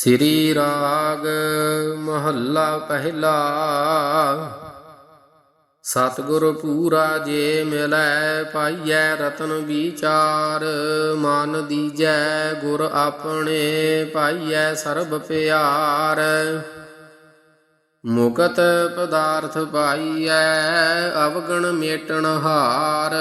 ਸ੍ਰੀ ਰਾਗ ਮਹੱਲਾ ਪਹਿਲਾ। ਸਤਿਗੁਰ ਪੂਰਾ ਜੇ ਮਿਲੈ ਪਾਈਐ ਰਤਨ ਵਿਚਾਰ, ਮਨ ਦੀਜੈ ਗੁਰ ਆਪਣੇ ਪਾਈਐ ਸਰਬ ਪਿਆਰ। ਮੁਕਤ ਪਦਾਰਥ ਪਾਈਐ, ਅਵਗਣ ਮੇਟਣ ਹਾਰ।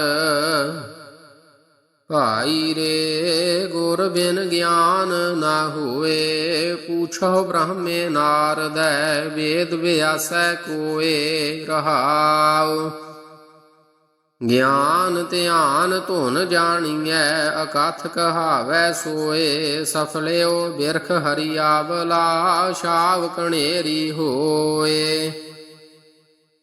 ਭਾਈ ਰੇ ਗੁਰ ਬਿਨ ਗਿਆਨ ਨਾ ਹੋਏ ਪੂਛੋ ਬ੍ਰਹਮੇ ਨਾਰਦੈ ਵੇਦ ਵਿਆਸੈ ਕੋਏ ਰਹਾਉ। ਗਿਆਨ ਧਿਆਨ ਧੁਨ ਜਾਣੀਐ, ਅਕਥ ਕਹਾਵੈ ਸੋਏ, ਸਫਲਿਓ ਬਿਰਖ ਹਰੀਆਵਲਾ ਸ਼ਾਵ ਕਣੇਰੀ ਹੋਏ।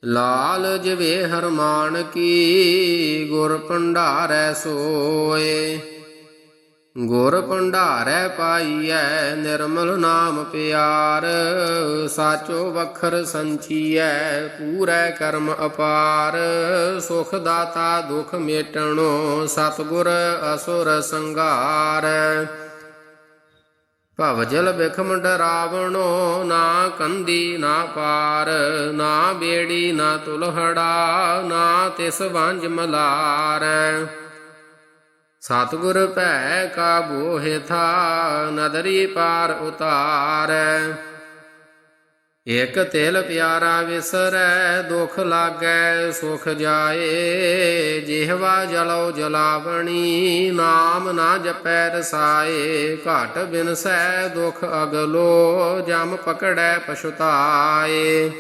ਲਾਲ ਜਵੇ ਹਰਮਾਨ ਕੀ, ਗੁਰ ਭੰਡਾਰੈ ਸੋਏ। ਗੁਰ ਭੰਡਾਰੈ ਪਾਈਐ ਨਿਰਮਲ ਨਾਮ ਪਿਆਰ, ਸਾਚੋ ਵਖਰ ਸੰਚੀਐ ਪੂਰੈ ਕਰਮ ਅਪਾਰ। ਸੁਖ ਦਾਤਾ ਦੁਖ ਮੇਟਣੋ, ਸਤਗੁਰ ਅਸੁਰ ਸੰਗਾਰ। ਭਵਜਲ ਬਿਖਮ ਰਾਵਣੋ, ਨਾ ਕੰਦੀ, ਨਾ ਪਾਰ, ਨਾ ਬੇੜੀ, ਨਾ ਤੁਲਹੜਾ, ਨਾ ਤਿਸ ਵਾਂਝ ਮਲਾਰ। ਸਤਿਗੁਰ ਭੈ ਕਾਬੂ ਥਾ, ਨਦਰੀ ਪਾਰ ਉਤਾਰ। ਇਕ ਤਿਲ ਪਿਆਰਾ ਵਿਸਰੈ, ਦੁਖ ਲਾਗੈ, ਸੁਖ ਜਾਏ। ਜਿਹਵਾ ਜਲੋ ਜਲਾਵਣੀ, ਨਾਮ ਨਾ ਜਪੈ ਰਸਾਏ। ਘਟ ਬਿਨਸੈ, ਦੁਖ ਅਗਲੋ, ਜਮ ਪਕੜੈ ਪਛੁਤਾਏ।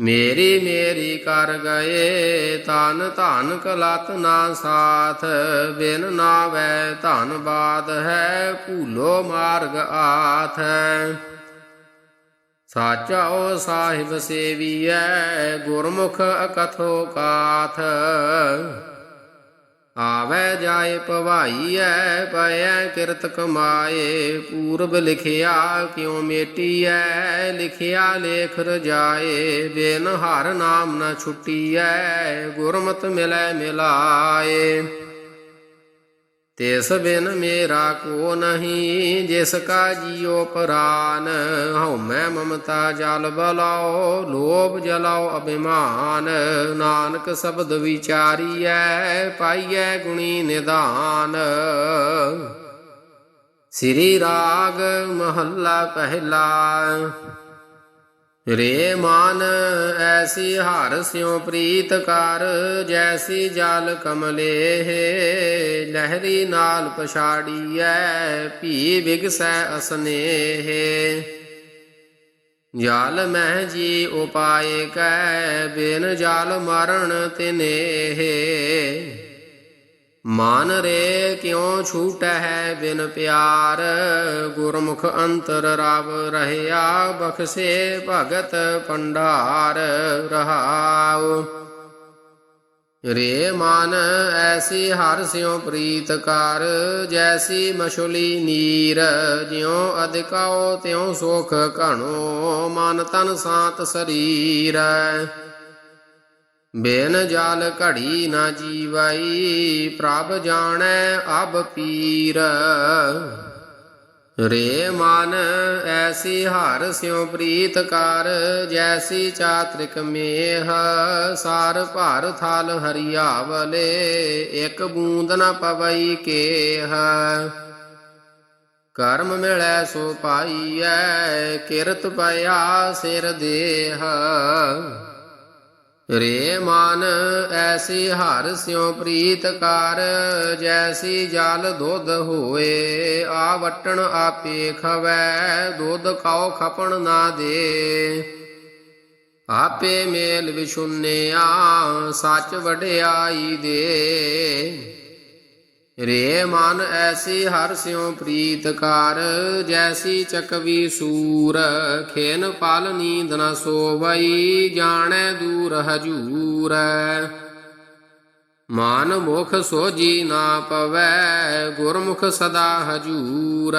ਮੇਰੀ ਮੇਰੀ ਕਰ ਗਏ ਤਨ ਧਨ ਕਲਤ ਨਾ ਸਾਥ। ਬਿਨ ਨਾਵੈ ਧਨ ਬਾਦ ਹੈ, ਭੂਲੋ ਮਾਰਗ ਆਥ। ਸਾਚਾਓ ਓ ਸਾਹਿਬ ਸੇਵੀਐ, ਗੁਰਮੁਖ ਅਕਥੋ ਕਾਥ। ਆਵੈ ਜਾਏ ਭਵਾਈਐ, ਪਇਐ ਕਿਰਤ ਕਮਾਏ। ਪੂਰਬ ਲਿਖਿਆ ਕਿਉ ਮੇਟੀਐ, ਲਿਖਿਆ ਲੇਖ ਰਜਾਏ। ਬਿਨ ਹਰ ਨਾਮ ਨ ਛੁਟੀਐ, ਗੁਰਮਤ ਮਿਲੈ ਮਿਲਾਏ। ਤਿਸ ਬਿਨ ਮੇਰਾ ਕੋ ਨਹੀਂ, ਜਿਸ ਕਾ ਜੀਉ ਪ੍ਰਾਨ ਹਉਮੈ ਮਮਤਾ ਜਲ ਬਲਾਓ, ਲੋਭ ਜਲਾਓ ਅਭਿਮਾਨ। ਨਾਨਕ ਸ਼ਬਦ ਵਿਚਾਰੀਐ, ਪਾਈਐ ਗੁਣੀ ਨਿਦਾਨ। ਸ੍ਰੀ ਰਾਗ ਮਹੱਲਾ ਪਹਿਲਾ। ਰੇ ਮਾਨ ਐਸੀ ਹਰ ਸਿਉ ਪ੍ਰੀਤ ਕਰ, ਜੈਸੀ ਜਲ ਕਮਲੇ ਹੈ ਲਹਿਰੀ ਨਾਲ ਪਛਾੜੀਐ, ਭੀ ਵਿਗਸੈ ਅਸਨੇਹ। ਜਲ ਮਹਿ ਜੀ ਉਪਾਏ ਕੈ, ਬਿਨ ਜਲ ਮਰਨ ਤਿਨੇਹ। ਮਾਨ ਰੇ ਕਿਉ ਛੂਟੈ ਹੈ ਬਿਨ ਪਿਆਰ? ਗੁਰਮੁਖ ਅੰਤਰ ਰਵ ਰਹਿਆ ਬਖਸੇ ਭਗਤ ਪੰਡਾਰ ਰਹਾਉ। ਰੇ ਮਨ ਐਸੀ ਹਰ ਸਿਉ ਪ੍ਰੀਤ ਕਰ, ਜੈਸੀ ਮਛਲੀ ਨੀਰ। ਜਿਉ ਅਧਿਕਾਉ ਤਿਉ ਸੁਖ ਘਣੋ, ਮਨ ਤਨ ਸਾਤ ਸਰੀਰ। ਬਿਨ ਜਾਲ ਘੜੀ ਨਾ ਜੀਵਾਈ, ਪ੍ਰਭ ਜਾਣੈ ਅਬ ਪੀਰ। ਰੇ ਮਨ ਐਸੀ ਹਰ ਸਿਉ ਪ੍ਰੀਤ ਕਰ, ਜੈਸੀ ਚਾਤ੍ਰਿਕ ਮੇਹ, ਸਾਰ ਭਰ ਥਾਲ ਹਰਿਆਵਲੇ, ਇਕ ਬੂੰਦ ਨ ਪਵਈ ਕੇਹ। ਕਰਮ ਮਿਲੈ ਸੋ ਪਾਈਐ, ਕਿਰਤ ਪਿਆ ਸਿਰ ਦੇਹ। ਰੇ ਮਨ ਐਸੀ ਹਰ ਸਿਉ ਪ੍ਰੀਤ ਕਰ, ਜੈਸੀ ਜਲ ਦੁੱਧ ਹੋਏ ਆ ਵਟਣ ਆਪੇ ਖਵੈ, ਦੁੱਧ ਕਾਉ ਖਪਣ ਨਾ ਦੇ। ਆਪੇ ਮੇਲ ਵਿਸ਼ੁੰਨਿਆ ਸੱਚ ਵਡਿਆਈ ਦੇ। ਰੇ ਮਨ ਐਸੀ ਹਰ ਸਿਉ ਪ੍ਰੀਤ ਕਰ, ਜੈਸੀ ਚਕਵੀ ਸੂਰ, ਖੇਨ ਪਾਲ ਨੀਂਦ ਨ ਸੋਵਈ, ਜਾਣੈ ਦੂਰ ਹਜੂਰ। ਮਨ ਮੁਖ ਸੋਜੀ ਨਾ ਪਵੈ, ਗੁਰਮੁਖ ਸਦਾ ਹਜੂਰ।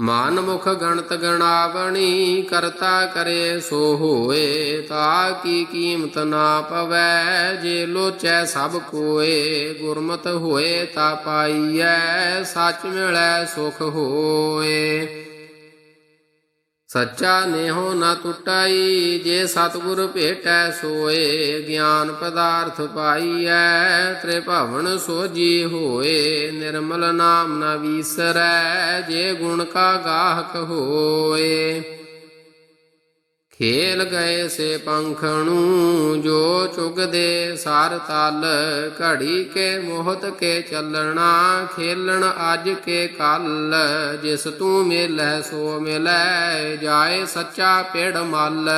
ਮਨ ਮੁਖ ਗਣਤ ਗਣਾਵਣੀ ਕਰਤਾ ਕਰੇ ਸੋ ਹੋਏ, ਤਾ ਕੀ ਕੀਮਤ ਨਾ ਪਵੈ, ਜੇ ਲੋਚੈ ਸਭ ਕੋਏ, ਗੁਰਮਤ ਹੋਏ ਤਾ ਪਾਈਐ, ਸੱਚ ਮਿਲੈ ਸੁਖ ਹੋਏ। ਸੱਚਾ ਨੇਹੋ ਨਾ ਟੁੱਟਾਈ, ਜੇ ਸਤਿਗੁਰ ਭੇਟੈ ਸੋਏ, ਗਿਆਨ ਪਦਾਰਥ ਪਾਈਐ, ਤ੍ਰਿਭਵਨ ਸੋਜੀ ਹੋਏ, ਨਿਰਮਲ ਨਾਮ ਨਾ ਵੀਸਰੈ, ਜੇ ਗੁਣ ਕਾ ਗਾਹਕ ਹੋਏ। ਖੇਲ ਗਏ ਸੇ ਪੰਖਣੂ ਜੋ ਚੁਗਦੇ ਸਾਰ ਤਲ, ਘੜੀ ਕੇ ਮੋਹਤ ਕੇ ਚੱਲਣਾ, ਖੇਲਣ ਅੱਜ ਕੇ ਕੱਲ, ਜਿਸ ਤੂੰ ਮਿਲੈ ਸੋ ਮਿਲੈ, ਜਾਏ ਸੱਚਾ ਪੇੜ ਮੱਲ।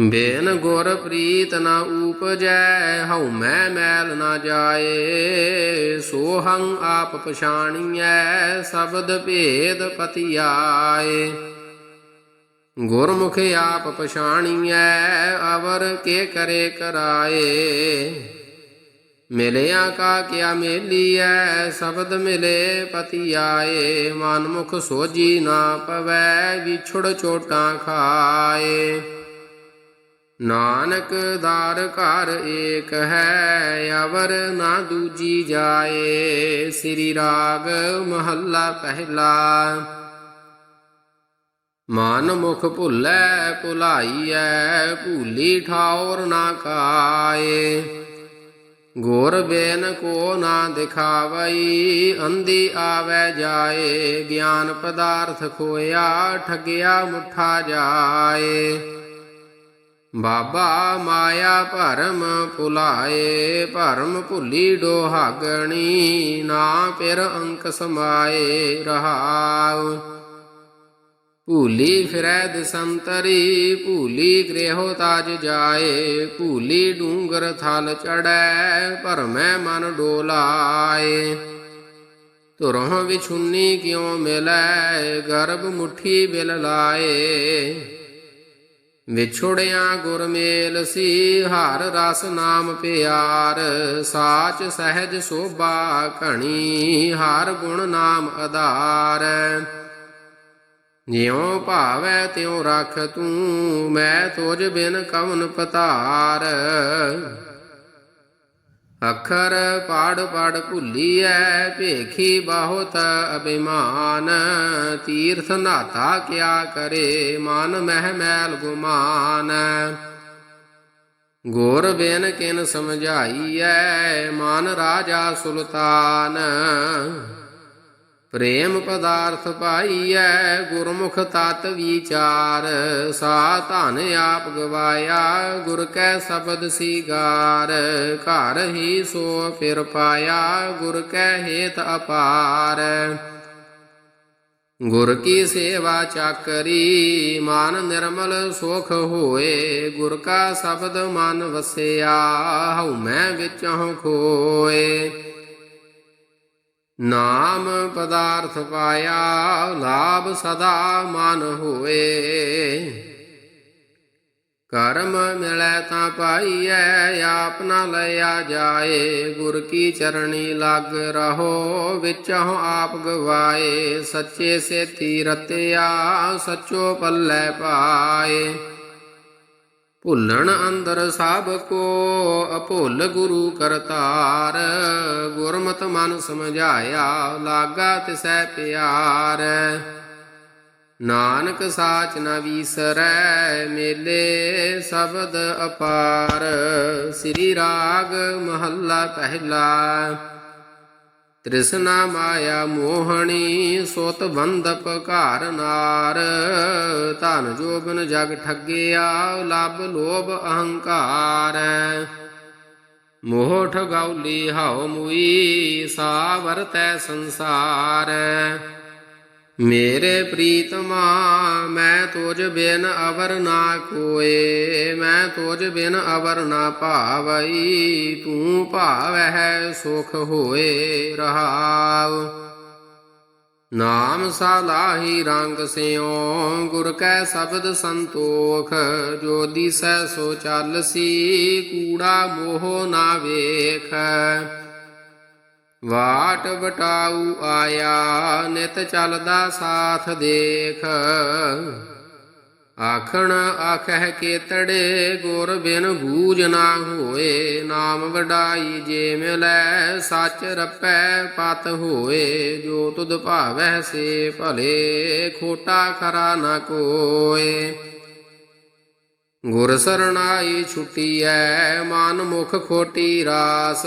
ਬੇਨ ਗੁਰ ਪ੍ਰੀਤ ਨਾ ਉਪਜੈ, ਹਉ ਮੈਂ ਮੈਲ ਨਾ ਜਾਏ ਸੋ ਆਪ ਪਛਾਣੀਐ, ਸ਼ਬਦ ਭੇਦ ਪਤਿਆਏ। ਗੁਰਮੁਖ ਆਪ ਪਛਾਣੀਐ, ਅਵਰ ਕੇ ਕਰੇ ਕਰਾਏ। ਮਿਲਿਆ ਕਾ ਕਿਆ ਮੇਲੀਐ, ਸ਼ਬਦ ਮਿਲੇ ਪਤੀ ਆਏ ਮਨ ਮੁਖ ਸੋਜੀ ਨਾ ਪਵੈ, ਵਿਛੜ ਚੋਟਾਂ ਖਾਏ। ਨਾਨਕ ਦਾਰ ਘਰ ਏਕ ਹੈ, ਅਵਰ ਨਾ ਦੂਜੀ ਜਾਏ। ਸ੍ਰੀ ਰਾਗ ਮਹੱਲਾ ਪਹਿਲਾ। ਮਨ ਮੁਖ ਭੁੱਲੈ ਭੁਲਾਈਐ, ਭੂਲੀ ਠਾਉਰ ਨਾ ਕਾਏ। ਗੁਰ ਬੇਨ ਕੋ ਨਾ ਦਿਖਾਵਈ, ਅੰਧੀ ਆਵੈ ਜਾਏ। ਗਿਆਨ ਪਦਾਰਥ ਖੋਇਆ, ਠਗਿਆ ਮੁਠਾ ਜਾਏ। ਬਾਬਾ ਮਾਇਆ ਭਰਮ ਭੁਲਾਏ, ਭਰਮ ਭੁੱਲੀ ਡੋਹਾਗਣੀ, ਨਾ ਪਿਰ ਅੰਕ ਸਮਾਏ ਰਹਾਉ। ਭੂਲੀ ਫਿਰੈ ਦਸੰਤਰੀ ਭੂਲੀ ਗ੍ਰਹਿ ਤਾਜ ਜਾਏ, ਭੂਲੀ ਡੂੰਗਰ ਥਲ ਚੜੈ ਭਰਮੈ ਮਨ ਡੋਲਾਏ। ਤੁਰਹ ਵਿਛੁੰਨੀ ਕਿਉ ਮਿਲੈ, ਗਰਭ ਮੁਠੀ ਬਿਲ ਲਾਏ। ਵਿਛੋੜਿਆ ਗੁਰਮੇਲ ਸੀ, ਹਰ ਰਸ ਨਾਮ ਪਿਆਰ, ਸਾਚ ਸਹਿਜ ਸੋਭਾ ਘਣੀ, ਹਰ ਗੁਣ ਨਾਮ ਆਧਾਰ ਜਿਉ ਭਾਵੈ ਤਿਉ ਰਖ ਤੂੰ, ਮੈਂ ਤੁਝ ਬਿਨ ਕਵਨ ਪਤਾਰ। ਅੱਖਰ ਪਾੜ ਪਾੜ ਭੁੱਲੀਐ, ਭੇਖੀ ਬਹੁਤ ਅਭਿਮਾਨ। ਤੀਰਥ ਨਾਤਾ ਕਿਆ ਕਰੇ, ਮਨ ਮਹਿ ਮੈਲ ਗੁਮਾਨ। ਗੁਰ ਬਿਨ ਕਿਨ ਸਮਝਾਈਐ, ਮਨ ਰਾਜਾ ਸੁਲਤਾਨ। ਪ੍ਰੇਮ ਪਦਾਰਥ ਪਾਈਐ, ਗੁਰਮੁਖ ਤਤ ਵਿਚਾਰ। ਸਾ ਧਨ ਆਪ ਗਵਾਇਆ, ਗੁਰ ਕੈ ਸ਼ਬਦ ਸਿਗਾਰ। ਘਰ ਹੀ ਸੋ ਫਿਰ ਪਾਇਆ, ਗੁਰ ਕੈ ਹੇਤ ਅਪਾਰ। ਗੁਰ ਕੀ ਸੇਵਾ ਚਾਕਰੀ, ਮਨ ਨਿਰਮਲ ਸੁਖ ਹੋਏ। ਗੁਰ ਕਾ ਸ਼ਬਦ ਮਨ ਵਸਿਆ, ਹਉ ਮੈਂ ਵਿੱਚੋਂ ਖੋਏ। ਨਾਮ ਪਦਾਰਥ ਪਾਇਆ, ਲਾਭ ਸਦਾ ਮਨ ਹੋਏ। ਕਰਮ ਮਿਲੈ ਤਾਂ ਪਾਈਐ ਆਪਨਾ ਲਿਆ ਜਾਏ। ਗੁਰ ਕੀ ਚਰਣੀ ਲੱਗ ਰਹੋ, ਵਿੱਚੋਂ ਆਪ ਗਵਾਏ। ਸੱਚੇ ਸੇਤੀ ਰਤਿਆ, ਸੱਚੋ ਪੱਲੇ ਪਾਏ। ਭੁੱਲਣ ਅੰਦਰ ਸਭ ਕੋ ਅਭੁੱਲ ਗੁਰੂ ਕਰਤਾਰ। ਗੁਰਮਤਿ ਮਨ ਸਮਝਾਇਆ, ਲਾਗਾ ਤਿਸੈ ਪਿਆਰ। ਨਾਨਕ ਸਾਚ ਨ ਵੀਸਰੈ, ਮੇਲੇ ਸ਼ਬਦ ਅਪਾਰ। ਸ੍ਰੀ ਰਾਗ ਮਹੱਲਾ ਪਹਿਲਾ। ਤ੍ਰਿਸ਼ਨਾ ਮਾਇਆ ਮੋਹਣੀ ਸੁਤ ਬੰਧਪ ਘਰ ਨਾਰ। ਧਨ ਜੋਬਨ ਜਗ ਠੱਗਿਆ ਲਬ ਲੋਭ ਅਹੰਕਾਰ। ਮੋਹ ਠਗੌਲੀ ਹਉ ਮੁਈ ਸਾਵਰਤੈ ਸੰਸਾਰ। ਮੇਰੇ ਪ੍ਰੀਤਮਾ, ਮੈਂ ਤੁਝ ਬਿਨ ਅਵਰ ਨਾ ਕੋਏ, ਮੈਂ ਤੁਝ ਬਿਨ ਅਵਰ ਨਾ ਭਾਵਈ, ਤੂੰ ਭਾਵੈ ਸੁਖ ਹੋਏ ਰਹਾਉ। ਨਾਮ ਸਾਲਾਹੀ ਰੰਗ ਸਿਉ, ਗੁਰ ਕੈ ਸ਼ਬਦ ਸੰਤੋਖ, ਜੋ ਦਿਸੈ ਸੋ ਚੱਲਸੀ ਕੂੜਾ ਮੋਹ ਨਾ ਵੇਖ। ਵਾਟ ਵਟਾਊ ਆਇਆ, ਨਿਤ ਚੱਲਦਾ ਸਾਥ ਦੇਖ। ਆਖਣ ਆਖਹਿ ਕੇਤੜੇ, ਗੁਰ ਬਿਨ ਬੂਝ ਨਾ ਹੋਏ। ਨਾਮ ਵਡਾਈ ਜੇ ਮਿਲੈ, ਸੱਚ ਰਪੈ ਪਤ ਹੋਏ। ਜੋ ਤੁਧ ਭਾਵੈ ਸੇ ਭਲੇ, ਖੋਟਾ ਖਰਾ ਨਾ ਕੋਏ। ਗੁਰ ਸਰਣਾਈ ਛੁਟੀਐ, ਮਨ ਮੁਖ ਖੋਟੀ ਰਾਸ।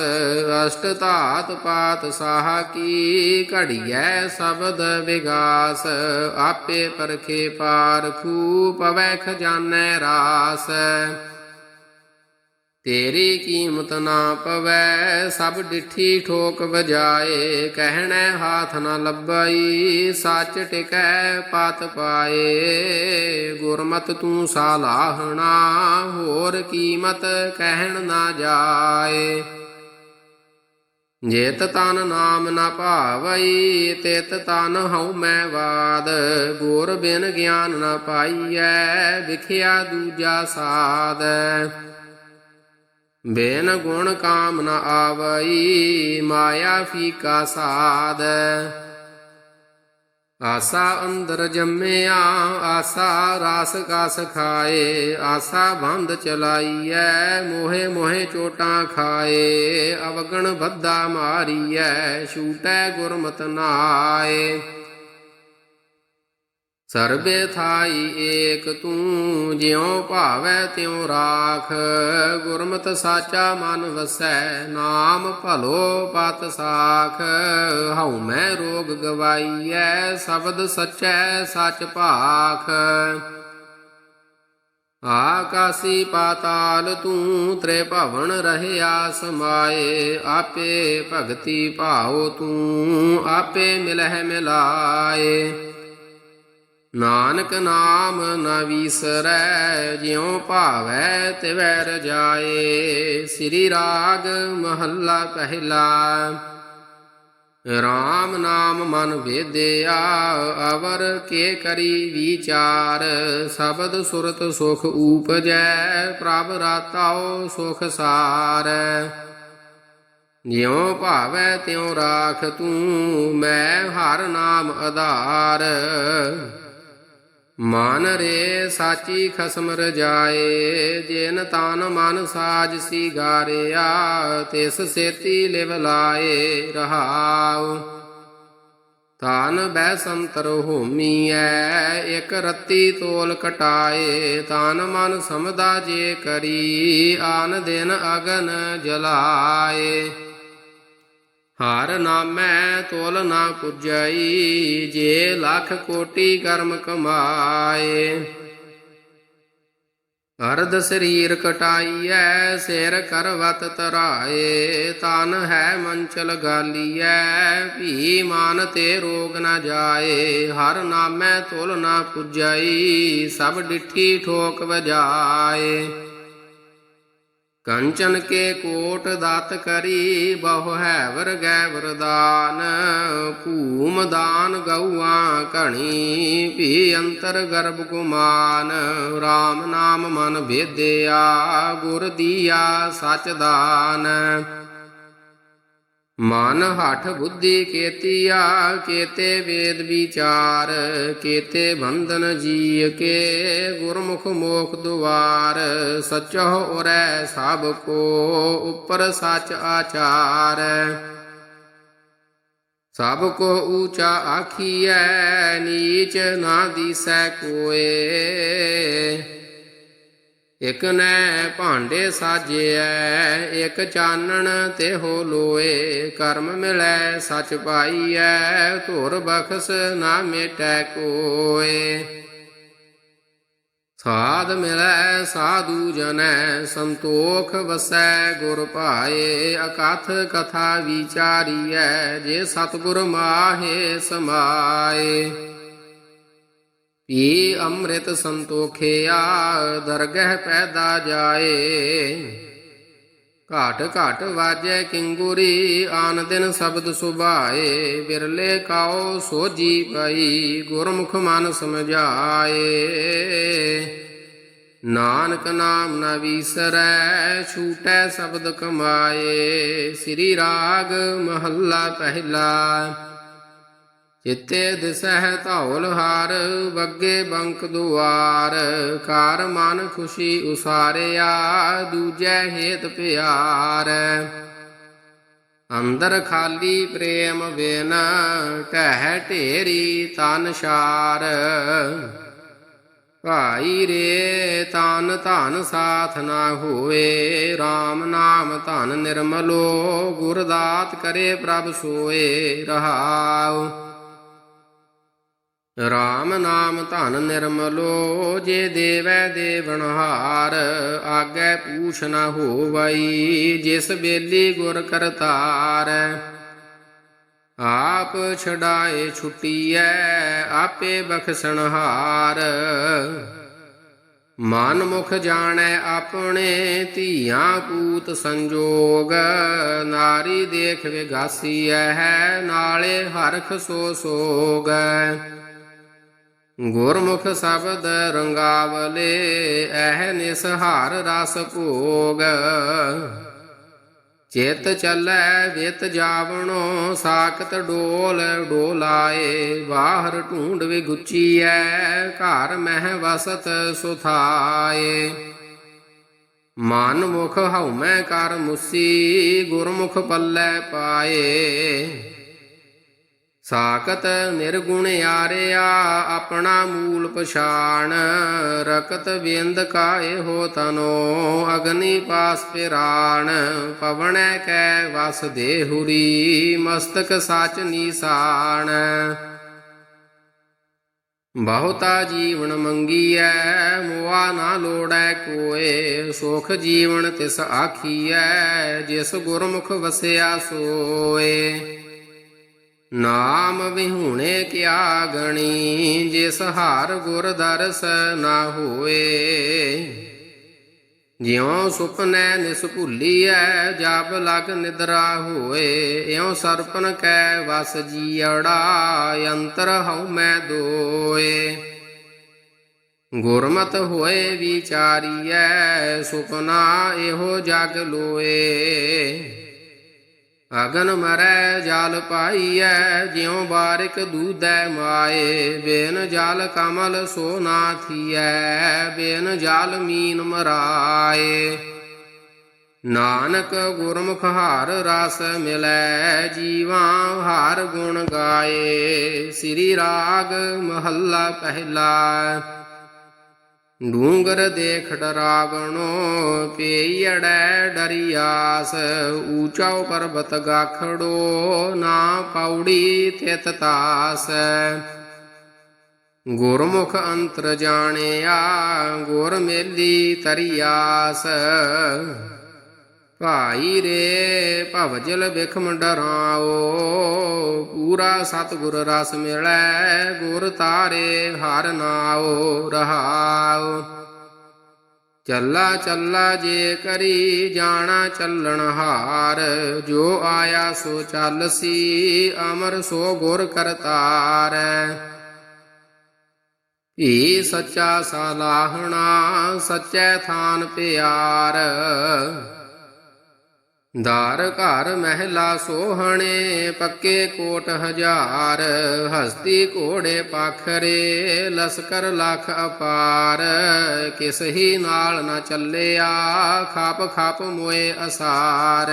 ਅਸ਼ਟ ਧਾਤ ਪਾਤ ਸਾਹ ਕੀ ਘੜੀਐ, ਸ਼ਬਦ ਵਿਗਾਸ। ਆਪੇ ਪਰਖੇ ਪਾਰ ਖੂ ਪਵੈ ਖਜ਼ਾਨੈ ਰਾਸ। ਤੇਰੀ ਕੀਮਤ ਨਾ ਪਵੈ, ਸਭ ਡਿਠੀ ਠੋਕ ਵਜਾਏ, ਕਹਿਣੈ ਹਾਥ ਨਾ ਲੱਭਾਈ, ਸੱਚ ਟਿਕੈ ਪਤ ਪਾਏ। ਗੁਰਮਤ ਤੂੰ ਸਾਲਾਹਣਾ, ਹੋਰ ਕੀਮਤ ਕਹਿਣ ਨਾ ਜਾਏ। ਜੇਤ ਤਨ ਨਾਮ ਨਾ ਭਾਵਈ, ਤਿਤ ਤਨ ਹਉ ਮੈਂ ਵਾਦ। ਗੁਰ ਬਿਨ ਗਿਆਨ ਨਾ ਪਾਈਐ, ਵਿਖਿਆ ਦੂਜਾ ਸਾਧ ਬੇਨ ਗੁਣ ਕਾਮ ਨ ਆਵਈ, ਮਾਇਆ ਫੀਕਾ ਸਾਧ। ਆਸਾ ਅੰਦਰ ਜੰਮਿਆ, ਆਸਾ ਰਾਸ ਕਸ ਖਾਏ ਆਸਾ ਬੰਦ ਚਲਾਈਐ, ਮੋਹੇ ਮੋਹੇ ਚੋਟਾਂ ਖਾਏ, ਅਵਗਣ ਬੱਧਾ ਮਾਰੀਐ, ਛੂਟੈ ਗੁਰਮਤਿ ਨਾਏ। ਸਰਬੇ ਥਾਈ ਏਕ ਤੂੰ, ਜਿਉ ਭਾਵੈ ਤਿਉ ਰਾਖ। ਗੁਰਮਤਿ ਸਾਚਾ ਮਨ ਵਸੈ, ਨਾਮ ਭਲੋ ਪਤ ਸਾਖ। ਹਉ ਮੈਂ ਰੋਗ ਗਵਾਈਐ, ਸ਼ਬਦ ਸਚੈ ਸਚ ਭਾਖ। ਆਕਾਸੀ ਪਾਤਾਲ ਤੂੰ ਤ੍ਰੇ ਭਵਨ ਰਹਿਆ ਸਮਾਏ। ਆਪੇ ਭਗਤੀ ਭਾਉ ਤੂੰ, ਆਪੇ ਮਿਲਹਿ ਮਿਲਾਏ। ਨਾਨਕ ਨਾਮ ਨਾ ਵੀਸਰੈ, ਜਿਉ ਭਾਵੈ ਤਿਵੈ ਰਜਾਏ। ਸ੍ਰੀ ਰਾਗ ਮਹੱਲਾ ਪਹਿਲਾ। ਰਾਮ ਨਾਮ ਮਨ ਵੇਦਿਆ, ਅਵਰ ਕੇ ਕਰੀ ਵਿਚਾਰ। ਸ਼ਬਦ ਸੁਰਤ ਸੁਖ ਊਪਜੈ, ਪ੍ਰਭ ਰਾਤਾਓ ਸੁਖ ਸਾਰੈ। ਜਿਉ ਭਾਵੈ ਤਿਉ ਰਾਖ ਤੂੰ, ਮੈਂ ਹਰ ਨਾਮ ਆਧਾਰ। ਮਨ ਰੇ ਸਾਚੀ ਖਸਮ ਰਜਾਏ, ਜਿਨ ਤਨ ਮਨ ਸਾਜ ਸੀ ਗਾਰਿਆ ਤਿਸ ਸੇਤੀ ਲਿਵ ਲਾਏ ਰਹਾਉ। ਤਨ ਬੈ ਸੰਤਰ ਹੋਮੀਐ, ਇਕ ਰੱਤੀ ਤੋਲ ਕਟਾਏ ਤਾਨ ਮਨ ਸਮਦਾ ਜੇ ਕਰੀ, ਆਨ ਦਿਨ ਅਗਨ ਜਲਾਏ। ਹਰ ਨਾਮੈ ਤੋਲ ਨਾ ਪੁਜਈ, ਜੇ ਲੱਖ ਕੋਟੀ ਕਰਮ ਕਮਾਏ। ਅਰਧ ਸਰੀਰ ਕਟਾਈਐ, ਸਿਰ ਕਰਵਤ ਤਰਾਏ, ਤਨ ਹੈ ਮੰਚਲ ਗਾਲੀਐ ਭੀ ਮਨ ਤੇ ਰੋਗ ਨਾ ਜਾਏ। ਹਰ ਨਾਮੈ ਤੁਲ ਨਾ ਪੁਜਈ, ਸਭ ਡਿੱਠੀ ਠੋਕ ਵਜਾਏ। ਕੰਚਨ ਕੇ ਕੋਟ ਦਾਤ ਕਰੀ, ਬਹੁ ਹੈਵਰ ਵਰਗੈ ਵਰਦਾਨ ਭੂਮ ਦਾਨ ਗਊਆਂ ਘਣੀ ਭੀ ਅੰਤਰ ਗਰਭ ਗੁਮਾਨ। RAM ਨਾਮ ਮਨ ਭੇਦਿਆ ਗੁਰ ਦੀਆ ਸਚ ਦਾਨ। ਮਨ ਹਠ ਬੁੱਧੀ ਕੇਤੀਆ ਕੇਤੇ ਵੇਦ ਵਿਚਾਰ, ਕੇਤੇ ਬੰਧਨ ਜੀ ਕੇ ਗੁਰਮੁਖ ਮੋਖ ਦੁਆਰ ਸਚੋ ਉਰੈ ਸਭ ਕੋ ਉਪਰ ਸਚ ਆਚਾਰ। ਸਭ ਕੋ ਊਚਾ ਆਖੀਐ, ਨੀਚ ਨਾ ਦੀਸੈ ਕੋਏ। ਇਕ ਨੈ ਭਾਂਡੇ ਸਾਜਿਐ, ਇਕ ਚਾਨਣ ਤੇ ਹੋ ਲੋਏ। ਕਰਮ ਮਿਲੈ ਸਚ ਪਾਈਐ, ਧੁਰ ਬਖਸ ਨਾ ਮੇਟੈ ਕੋਏ। ਸਾਧ ਮਿਲੈ ਸਾਧੂ ਜਨੈ, ਸੰਤੋਖ ਵਸੈ ਗੁਰ ਭਾਏ। ਅਕਥ ਕਥਾ ਵਿਚਾਰੀਐ, ਜੇ ਸਤਿਗੁਰ ਮਾਹੇ ਸਮਾਏ। ਪੀ ਅੰਮ੍ਰਿਤ ਸੰਤੋਖਿਆ ਦਰਗਹਿ ਪੈਦਾ ਜਾਏ। ਘਾਟ ਘਾਟ ਵਾਜੈ ਕਿੰਗੂਰੀ, ਆਨ ਦਿਨ ਸ਼ਬਦ ਸੁਭਾਏ। ਬਿਰਲੇ ਕਾਓ ਸੋਜੀ ਪਈ, ਗੁਰਮੁਖ ਮਨ ਸਮਝਾਏ। ਨਾਨਕ ਨਾਮ ਨਾ ਵੀਸਰੈ, ਛੂਟੈ ਸ਼ਬਦ ਕਮਾਏ। ਸ੍ਰੀ ਰਾਗ ਮਹੱਲਾ ਪਹਿਲਾ। ਚਿੱਤੇ ਦਿਸਹਿ ਧੌਲ ਹਾਰ, ਬੱਗੇ ਬੰਕ ਦੁਆਰ। ਕਾਰ ਮਨ ਖੁਸ਼ੀ ਉਸਾਰਿਆ, ਦੂਜੈ ਹੇਤ ਪਿਆਰ। ਅੰਦਰ ਖਾਲੀ ਪ੍ਰੇਮ ਵੇਨ ਟਹਿ ਢੇਰੀ ਤਨ ਸ਼ਾਰ। ਭਾਈ ਰੇ, ਤਨ ਧਨ ਸਾਥ ਨਾ ਹੋਏ RAM ਨਾਮ ਧਨ ਨਿਰਮਲੋ, ਗੁਰਦਾਤ ਕਰੇ ਪ੍ਰਭ ਸੋਏ ਰਹਾਉ। RAM ਨਾਮ ਧਨ ਨਿਰਮਲੋ, ਜੇ ਦੇਵੈ ਦੇਵਨਹਾਰ ਆਗੇ ਪੂਛ ਨਾ ਹੋਵਈ, ਜਿਸ ਬੇਲੀ ਗੁਰ ਕਰਤਾਰ। ਆਪ ਛਡਾਏ ਛੁਟੀਐ, ਆਪੇ ਬਖਸ਼ਣਹਾਰ ਮਨ ਮੁਖ ਜਾਣੈ ਆਪਣੇ, ਧੀਆਂ ਪੂਤ ਸੰਜੋਗ। ਨਾਰੀ ਦੇਖ ਵਿਗਾਸੀਐ ਹੈ ਨਾਲੇ ਹਰਖ ਸੋ ਸੋਗ। ਗੁਰਮੁਖ ਸ਼ਬਦ ਰੰਗਾਵਲੇ ਐਹ ਨਿਸਹਾਰ ਰਸ ਭੋਗ। ਚਿਤ ਚੱਲੈ ਵਿਤ ਜਾਵਣੋ, ਸਾਖਤ ਡੋਲ ਡੋਲਾਏ, ਬਾਹਰ ਢੂੰਡ ਵਿਗੁਚੀਐ, ਘਰ ਮਹਿ ਵਸਤ ਸੁਥਾਏ। ਮਨ ਮੁਖ ਹਉਮੈ ਕਰ ਮੁਸੀ, ਗੁਰਮੁਖ ਪੱਲੇ ਪਾਏ। ਸਾਕਤ ਨਿਰਗੁਣ ਆਰਿਆ ਆਪਣਾ ਮੂਲ ਪਛਾਣ। ਰਕਤ ਬਿੰਦ ਕਾਏ ਹੋ ਤਨੋ, ਅਗਨੀ ਪਾਸ ਪਿਰਾਣ। ਪਵਣੈ ਕੈ ਵਸ ਦੇਹੁਰੀ, ਮਸਤਕ ਸਾਚ ਨੀਸਾਨ ਬਹੁਤਾ ਜੀਵਨ ਮੰਗੀਐ, ਮੋਆ ਨਾ ਲੋੜੈ ਕੋਏ। ਸੁਖ ਜੀਵਨ ਤਿਸ ਆਖੀਐ, ਜਿਸ ਗੁਰਮੁਖ ਵਸਿਆ ਸੋਏ। ਨਾਮ ਵਿਹੂਣੇ ਕਿਆ ਗਣੀ, ਜਿਸ ਹਾਰ ਗੁਰ ਦਰਸ ਨਾ ਹੋਏ। ਜਿਉ ਸੁਪਨੈ ਨਿਸ ਭੁੱਲੀਐ ਜਬ ਲਗ ਨਿਦਰਾ ਹੋਏ। ਇਉ ਸਰਪਨ ਕੈ ਵਸ ਜੀੜਾ ਅੰਤਰ ਹਉ ਮੈਂ ਦੋਏ। ਗੁਰਮਤ ਹੋਏ ਵਿਚਾਰੀਐ ਸੁਪਨਾ ਇਹੋ ਜਗ ਲੋਏ। ਅਗਨ ਮਰੈ ਜਲ ਪਾਈਐ, ਜਿਉ ਬਾਰਿਕ ਦੂਦੈ ਮਾਏ। ਬੇਨ ਜਲ ਕਮਲ ਸੋ ਨਾ ਥੀਐ, ਬੇਨ ਜਲ ਮੀਨ ਮਰਾਏ। ਨਾਨਕ ਗੁਰਮੁਖ ਹਾਰ ਰਸ ਮਿਲੈ, ਜੀਵਾ ਹਾਰ ਗੁਣ ਗਾਏ। ਸ੍ਰੀ ਰਾਗ ਮਹੱਲਾ ਪਹਿਲਾ। ਡੂੰਗਰ ਦੇਖ ਡਰਾਵਣੋ ਪੇਈੜੈ ਡਰਿਆਸ, ਊਚਾਉ ਪਰਬਤ ਗਾਖੜੋ ਨਾ ਪੌੜੀ ਤਿਤ ਤਾਸ। ਗੁਰਮੁਖ ਅੰਤਰ ਜਾਣਿਆ, ਗੁਰ ਮੇਲੀ ਤਰਿਆਸ। ਭਾਈ ਰੇ ਭਵਜਲ ਬਿਖਮ ਡਰਾਓ, ਪੂਰਾ ਸਤਿਗੁਰ ਰਸ ਮਿਲੈ, ਗੁਰ ਤਾਰੇ ਹਰ ਨਾਉ ਰਹਾਓ। ਚੱਲਾ ਚੱਲਾ ਜੇ ਕਰੀ ਜਾਣਾ ਚੱਲਣ ਹਾਰ, ਜੋ ਆਇਆ ਸੋ ਚੱਲਸੀ ਅਮਰ ਸੋ ਗੁਰ ਕਰਤਾਰ। ਈ ਸੱਚਾ ਸਲਾਹਣਾ, ਸੱਚੇ ਥਾਨ ਪਿਆਰ ਦਾਰ ਘਰ ਮਹਿਲਾ ਸੋਹਣੇ, ਪੱਕੇ ਕੋਟ ਹਜ਼ਾਰ, ਹਸਤੀ ਘੋੜੇ ਪਾਖਰੇ, ਲਸਕਰ ਲੱਖ ਅਪਾਰ। ਕਿਸ ਹੀ ਨਾਲ ਨਾ ਚੱਲਿਆ, ਖਾਪ ਖਾਪ ਮੋਏ ਅਸਾਰ।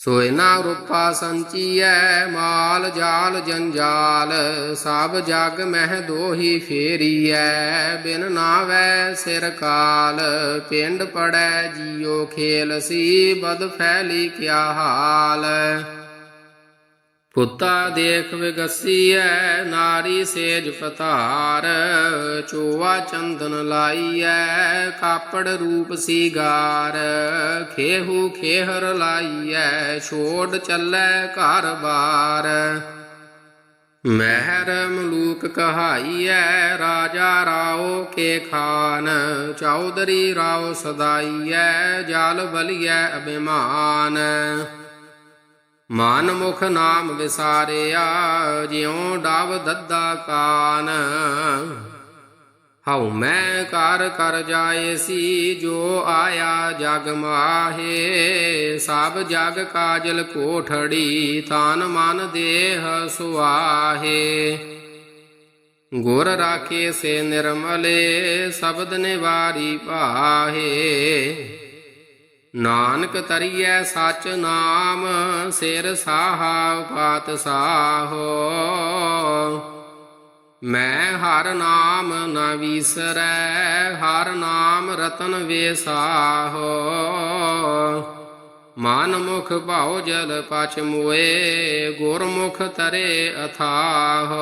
ਸੋਇਨਾ ਰੂਪਾ ਸੰਚੀਐ, ਮਾਲ ਜਾਲ ਜੰਜਾਲ, ਸਭ ਜਗ ਮਹਿ ਦੋਹੀ ਫੇਰੀਐ, ਬਿਨ ਨਾਵੈ ਸਿਰ ਕਾਲ, ਪਿੰਡ ਪੜੈ ਜੀਉ ਖੇਲ ਸੀ ਬਦ ਫੈਲੀ ਕਿਆ ਹਾਲ। ਕੁੱਤਾ ਦੇਖ ਵਿਗਸੀਐ, ਨਾਰੀ ਸੇਜ ਪਤਾਰ, ਚੋਵਾ ਚੰਦਨ ਲਾਈਐ, ਕਾਪੜ ਰੂਪ ਸੀਗਾਰ, ਖੇਹੂ ਖੇਹਰ ਲਾਈਐ, ਛੋੜ ਚੱਲੈ ਘਰ ਬਾਰ। ਮਹਿਰ ਮਲੂਕ ਕਹਾਈਐ, ਰਾਜਾ ਰਾਓ ਕੇ ਖਾਨ, ਚੌਧਰੀ ਰਾਓ ਸਦਾਈਐ, ਜਲ ਬਲੀਐ ਅਭਿਮਾਨ। ਮਨ ਮੁਖ ਨਾਮ ਵਿਸਾਰਿਆ, ਜਿਉ ਡਾਵ ਦੱਦਾ ਕਾਨ। ਹਉ ਮੈਂ ਕਰ ਕਰ ਜਾਏ ਸੀ, ਜੋ ਆਇਆ ਜਗ ਮਾਹੇ। ਸਭ ਜਗ ਕਾਜਲ ਕੋਠੜੀ ਤਾਨ ਮਨ ਦੇਹ ਸੁਆਹੇ। ਗੁਰ ਰਾਖੇ ਸੇ ਨਿਰਮਲੇ, ਸ਼ਬਦ ਨਿਵਾਰੀ ਪਾਹੇ। ਨਾਨਕ ਤਰੀਐ ਸਚ ਨਾਮ, ਸਿਰ ਸਾਹਾ ਪਾਤ ਸਾਹੋ। ਮੈਂ ਹਰ ਨਾਮ ਨ ਵਿਸਰੈ, ਹਰ ਨਾਮ ਰਤਨ ਵੇਸਾਹੋ। ਮਨ ਮੁਖ ਭਾਉ ਜਲ ਪਛ ਮੁਏ, ਗੁਰਮੁਖ ਤਰੇ ਅਥਾਹੋ।